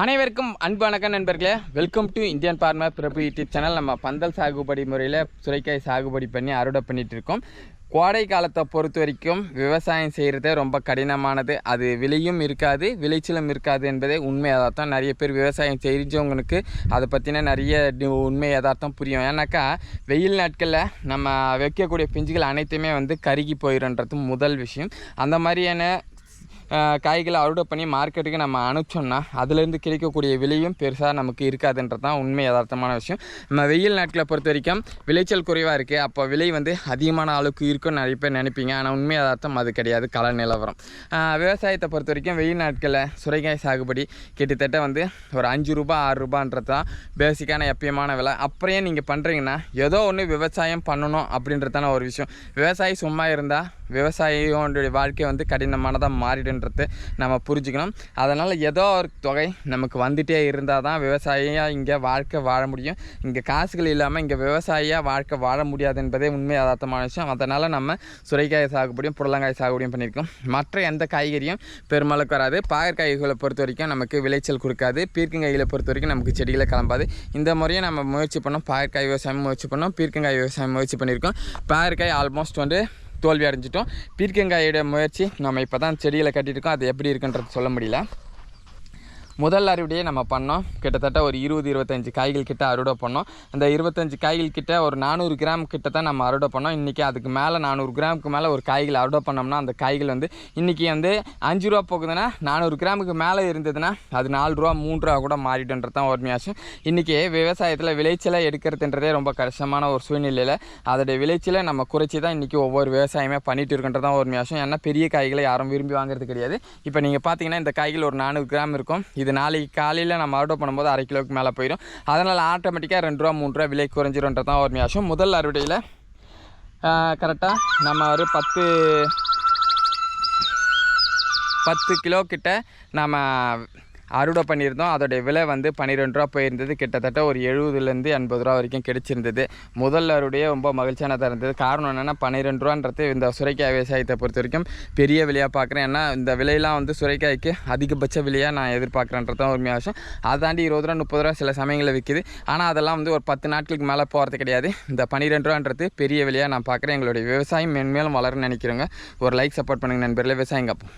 அனைவருக்கும் அன்பு நண்பர்களே. Welcome to Indian farmer Prabhu YouTube channel நம்ம பந்தல் சாகுபடி முறையில் சுரைக்காய் சாகுபடி பண்ணி அறுவடை பண்ணிட்டு இருக்கோம். கோடை காலத்தை பொறுத்த வரைக்கும் விவசாயம் செய்கிறது ரொம்ப கடினமானது. அது விலையும் இருக்காது விளைச்சலும் இருக்காது என்பதே உண்மை யதார்த்தம். நிறைய பேர் விவசாயம் தெரிஞ்சவங்களுக்கு அதை பற்றின நிறைய உண்மை யதார்த்தம் புரியும். ஏன்னாக்கா வெயில் நாட்களில் நம்ம வைக்கக்கூடிய பிஞ்சுகள் அனைத்துமே வந்து கருகி போயிடும்ன்றது முதல் விஷயம். அந்த மாதிரியான காய்களை அறுவடை பண்ணி மார்க்கெட்டுக்கு நம்ம அனுப்பிச்சோம்னா அதுலேருந்து கிடைக்கக்கூடிய விலையும் பெருசாக நமக்கு இருக்காதுன்றது தான் உண்மை யதார்த்தமான விஷயம். நம்ம வெயில் நாட்களை பொறுத்த வரைக்கும் விளைச்சல் குறைவாக இருக்குது அப்போ விலை வந்து அதிகமான அளவுக்கு இருக்குன்னு நிறைய பேர் நினைப்பீங்க. ஆனால் உண்மை யதார்த்தம் அது கிடையாது. கல நிலவரம். விவசாயத்தை பொறுத்த வரைக்கும் வெயில் நாட்களில் சுரைக்காய் சாகுபடி கிட்டத்தட்ட வந்து ஒரு அஞ்சு ரூபா ஆறு ரூபான்றது தான் பேசிக்கான எப்பயமான விலை. அப்புறம் நீங்கள் பண்ணுறீங்கன்னா ஏதோ ஒன்று விவசாயம் பண்ணணும் அப்படின்றதான ஒரு விஷயம். விவசாயி சும்மா இருந்தால் விவசாயியோடைய வாழ்க்கை வந்து கடினமானதாக மாறிடுன்றது நம்ம புரிஞ்சுக்கணும். அதனால் ஏதோ ஒரு தொகை நமக்கு வந்துகிட்டே இருந்தால் தான் விவசாயியாக இங்கே வாழ்க்கை வாழ முடியும். இங்கே காசுகள் இல்லாமல் இங்கே விவசாயியாக வாழ்க்கை வாழ முடியாது என்பதே உண்மை யதார்த்தமான விஷயம். அதனால் நம்ம சுரைக்காய் சாகுபடியும் புடலங்காய் சாகுபடியும் பண்ணியிருக்கோம். மற்ற எந்த காய்கறியும் பெருமளவுக்கு வராது. பாகற்காய்களை பொறுத்த வரைக்கும் நமக்கு விளைச்சல் கொடுக்காது பீர்க்கங்காய்களை பொறுத்த வரைக்கும் நமக்கு செடிகளை கிளம்பாது இந்த முறையை நம்ம முயற்சி பண்ணோம். பாகற்காய் விவசாயம் முயற்சி பண்ணோம். பீர்க்கங்காய் விவசாயம் முயற்சி பண்ணியிருக்கோம். பாகற்காய் ஆல்மோஸ்ட் வந்து தோல்வி அடைஞ்சிட்டோம். பீர்க்கங்காயோட முயற்சி நம்ம இப்போ தான் செடியில் கட்டியிருக்கோம் அது எப்படி இருக்குன்றது சொல்ல முடியல. முதல் அறுவடையே நம்ம பண்ணோம். கிட்டத்தட்ட ஒரு இருபது இருபத்தஞ்சு காய்கள் கிட்ட அறுவடை பண்ணோம். அந்த இருபத்தஞ்சு காய்கள் கிட்ட ஒரு நானூறு கிராம் கிட்ட தான் நம்ம அறுவடை பண்ணோம். இன்றைக்கி அதுக்கு மேலே நானூறு கிராமுக்கு மேலே ஒரு காய்கள் அறுவடை பண்ணோம்னா அந்த காய்கள் வந்து இன்றைக்கி வந்து அஞ்சு ரூபா போகுதுன்னா நானூறு கிராமுக்கு மேலே இருந்ததுன்னா அது நாலு ரூபா மூணு ரூபா கூட மாறிடுன்றது தான் உண்மையாச்சும் இன்றைக்கி விவசாயத்தில் விளைச்சலை எடுக்கிறதுன்றதே ரொம்ப கஷ்டமான ஒரு சூழ்நிலையில் அதோடைய விளைச்சலை நம்ம குறைச்சி தான் இன்றைக்கி ஒவ்வொரு விவசாயமே பண்ணிட்டு இருக்கின்றது தான் ஒரு ஏன்னா பெரிய காய்களை யாரும் விரும்பி வாங்குறது கிடையாது. இப்போ நீங்கள் பார்த்தீங்கன்னா இந்த காய்கள் ஒரு நானூறு கிராம் இருக்கும். இது நாளைக்கு காலையில் நம்ம ஆர்டர் பண்ணும்போது அரை கிலோவுக்கு மேலே போயிடும். அதனால் ஆட்டோமேட்டிக்காக ரெண்டு ரூபா மூணு ரூபா விலை குறைஞ்சிருன்றது தான் ஒரு மியாசம் முதல் அறுவடையில் கரெக்டாக நம்ம ஒரு பத்து பத்து கிலோ கிட்ட நம்ம அறுவடை பண்ணியிருந்தோம். அதோடைய விலை வந்து பன்னிரெண்டு ரூபா போயிருந்தது. கிட்டத்தட்ட ஒரு எழுபதுலேருந்து எண்பது ரூபா வரைக்கும் கிடைச்சிருந்தது. முதல் அறுவடையே ரொம்ப மகிழ்ச்சியானதாக இருந்தது. காரணம் என்னென்னா பன்னிரெண்டு ரூபான்றது இந்த சுரைக்காய் விவசாயத்தை பொறுத்த வரைக்கும் பெரிய விலையாக பார்க்குறேன். ஏன்னா இந்த விலையெல்லாம் வந்து சுரைக்காய்க்கு அதிகபட்ச விலையாக நான் எதிர்பார்க்குறேன்றது தான் உண்மையான விஷயம். அதை தாண்டி இருபது ரூபா முப்பது ரூபா சில சமயங்களில் விற்கிது ஆனால் அதெல்லாம் வந்து ஒரு பத்து நாட்களுக்கு மேலே போகிறது கிடையாது. இந்த பன்னிரெண்டு ரூபான்றது பெரிய விலையாக நான் பார்க்குறேன். எங்களுடைய விவசாயம் மென்மேலும் வளரன்னு நினைக்கிறேங்க ஒரு லைக் சப்போர்ட் பண்ணுங்கள் நண்பர்களே. விவசாயம் காப்போம்.